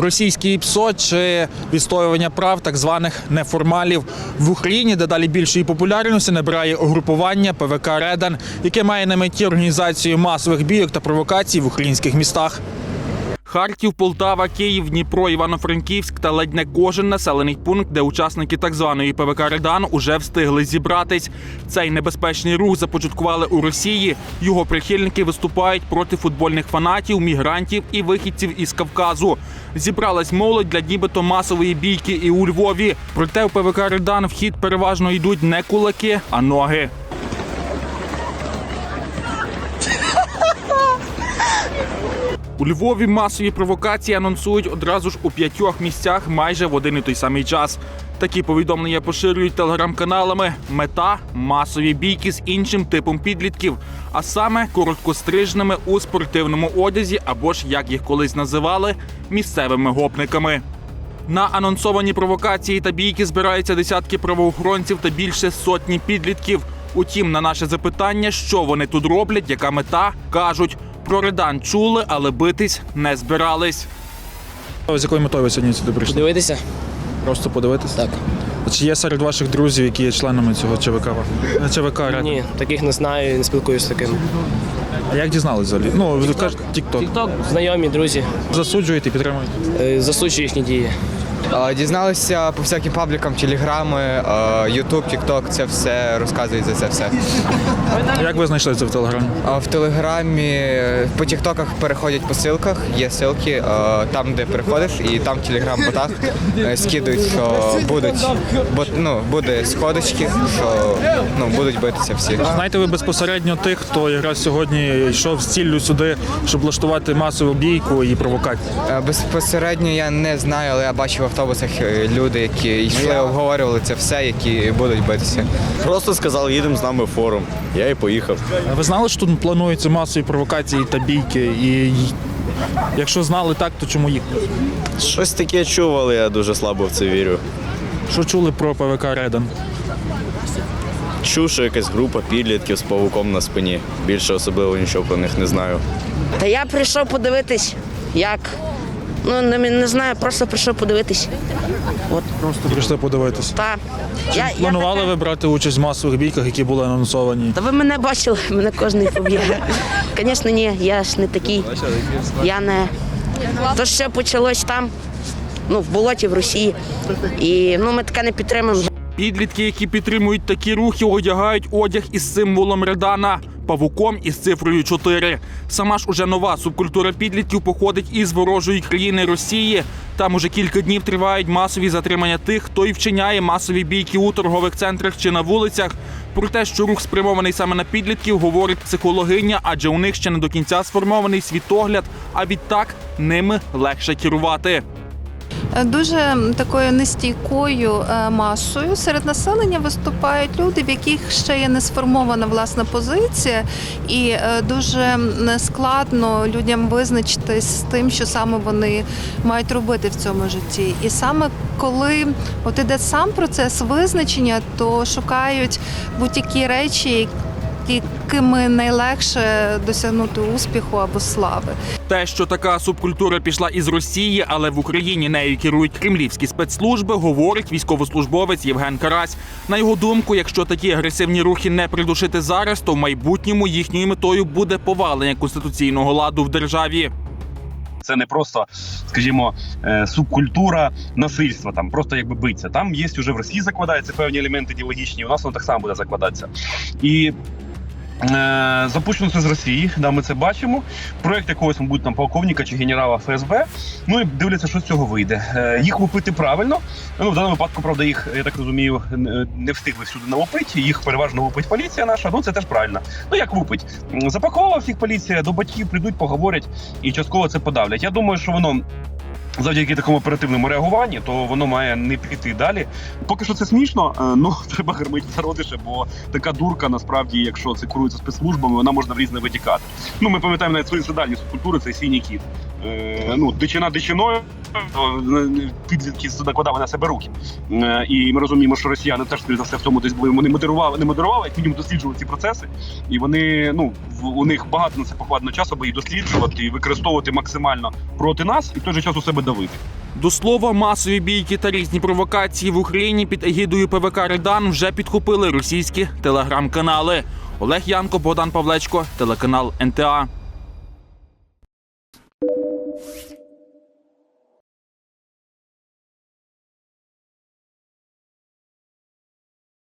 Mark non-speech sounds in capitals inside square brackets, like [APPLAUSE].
Російський ПСО чи відстоювання прав так званих неформалів в Україні, де далі більшої популярності набирає угрупування ПВК Редан, яке має на меті організацію масових бійок та провокацій в українських містах. Харків, Полтава, Київ, Дніпро, Івано-Франківськ та ледь не кожен населений пункт, де учасники так званої ПВК Редан уже встигли зібратись. Цей небезпечний рух започаткували у Росії. Його прихильники виступають проти футбольних фанатів, мігрантів і вихідців із Кавказу. Зібралась молодь для нібито масової бійки і у Львові. Проте в ПВК Редан в хід переважно йдуть не кулаки, а ноги. У Львові масові провокації анонсують одразу ж у п'ятьох місцях майже в один і той самий час. Такі повідомлення поширюють телеграм-каналами. Мета масові бійки з іншим типом підлітків, а саме короткострижними у спортивному одязі, або ж як їх колись називали місцевими гопниками. На анонсовані провокації та бійки збираються десятки правоохоронців та більше сотні підлітків. Утім, на наше запитання, що вони тут роблять, яка мета, кажуть, про редан чули, але битись не збирались. З якою метою ви сьогодні сюди прийшли? Дивитися? Просто подивитися? Так. Чи є серед ваших друзів, які є членами цього ЧВК? ЧВК Редан? Ні, таких не знаю, не спілкуюся з таким. А як дізнались взагалі? Ну, ви кажете, TikTok. Тікток, знайомі, друзі, Засуджуєте і підтримуєте? е, засуджую їхні дії. Е, Дізналися по всяким паблікам, телеграми, Ютуб, Тікток, це все розказують за це все. Як ви знайшли це в телеграмі? В телеграмі е, по тіктоках переходять по ссылках, є ссылки, е, там, де переходиш, і там в телеграм-ботах е, скидують, що будуть бо, ну, буде сходочки, що ну, будуть битися всі. Знаєте ви безпосередньо тих, хто якраз сьогодні йшов з ціллю сюди, щоб влаштувати масову бійку і провокацію? Е, Безпосередньо я не знаю, але я бачив в автобусах е, люди, які йшли, обговорювали це все, які будуть битися. Просто сказали, їдемо з нами в форум. Я і поїхав. А Ви знали, що тут плануються масові провокації та бійки? І якщо знали так, то чому їх? Щось таке чув, але я дуже слабо в це вірю. Що чули про ПВК Редан? Чув, що якась група підлітків з павуком на спині. Більше особливо нічого про них не знаю. Та я прийшов подивитись, як. Ну, не, не знаю, просто прийшов подивитись. От, Просто прийшли подивитися. Так. Я, я Планували така- ви брати участь в масових бійках, які були анонсовані? Та ви мене бачили, [LAUGHS] мене кожен поб'є. Звісно, ні, я ж не такий. Я не. То що почалось там, ну, в болоті в Росії. І ну, ми таке не підтримуємо. Підлітки, які підтримують такі рухи, одягають одяг із символом Редана павуком із цифрою 4. Сама ж уже нова субкультура підлітків походить із ворожої країни Росії. Там уже кілька днів тривають масові затримання тих, хто і вчиняє масові бійки у торгових центрах чи на вулицях. Про те, що рух спрямований саме на підлітків, говорить психологиня, адже у них ще не до кінця сформований світогляд, а відтак ними легше керувати. Дуже такою нестійкою е, масою серед населення виступають люди, в яких ще є не сформована власна позиція, і е, дуже складно людям визначитись з тим, що саме вони мають робити в цьому житті. І саме коли от іде сам процес визначення, то шукають будь-які речі, якими найлегше досягнути успіху або слави. Те, що така субкультура пішла із Росії, але в Україні нею керують кремлівські спецслужби, говорить військовослужбовець Євген Карась. На його думку, якщо такі агресивні рухи не придушити зараз, то в майбутньому їхньою метою буде повалення конституційного ладу в державі. Це не просто, скажімо, е, субкультура насильства, там просто якби биться. Там є вже в Росії закладаються певні елементи ідеологічні, у нас воно так само буде закладатися. І запущено це з Росії, да, ми це бачимо. Проєкт якогось, мабуть, там полковника чи генерала ФСБ. Ну і дивляться, що з цього вийде. Е, їх лупити правильно. Ну, в даному випадку, правда, їх, я так розумію, не встигли всюди налупити. Їх переважно лупить поліція наша. Ну це теж правильна. Ну як лупить? М, Запакувала всіх поліція, до батьків прийдуть, поговорять і частково це подавлять. Я думаю, що воно. Завдяки такому оперативному реагуванню, то воно має не піти далі. Поки що це смішно, е, ну [LAUGHS] треба гермити зародише, бо така дурка насправді, якщо це курується спецслужбами, вона можна в різне витікати. Ну ми пам'ятаємо навіть свої задальні субкультури, це сіні кіт. Е, ну, дичина дичиною. е, Підлітки накладали на себе руки. Е, І ми розуміємо, що росіяни теж за все в тому десь були. Вони модерували, не модерували, як мінімум досліджували ці процеси. І вони, ну, у них багато на це покладено часу, аби їх досліджувати і використовувати максимально проти нас, і в той же час у себе давити. До слова, масові бійки та різні провокації в Україні під егідою ПВК Редан вже підхопили російські телеграм-канали. Олег Янко, Богдан Павлечко, телеканал НТА.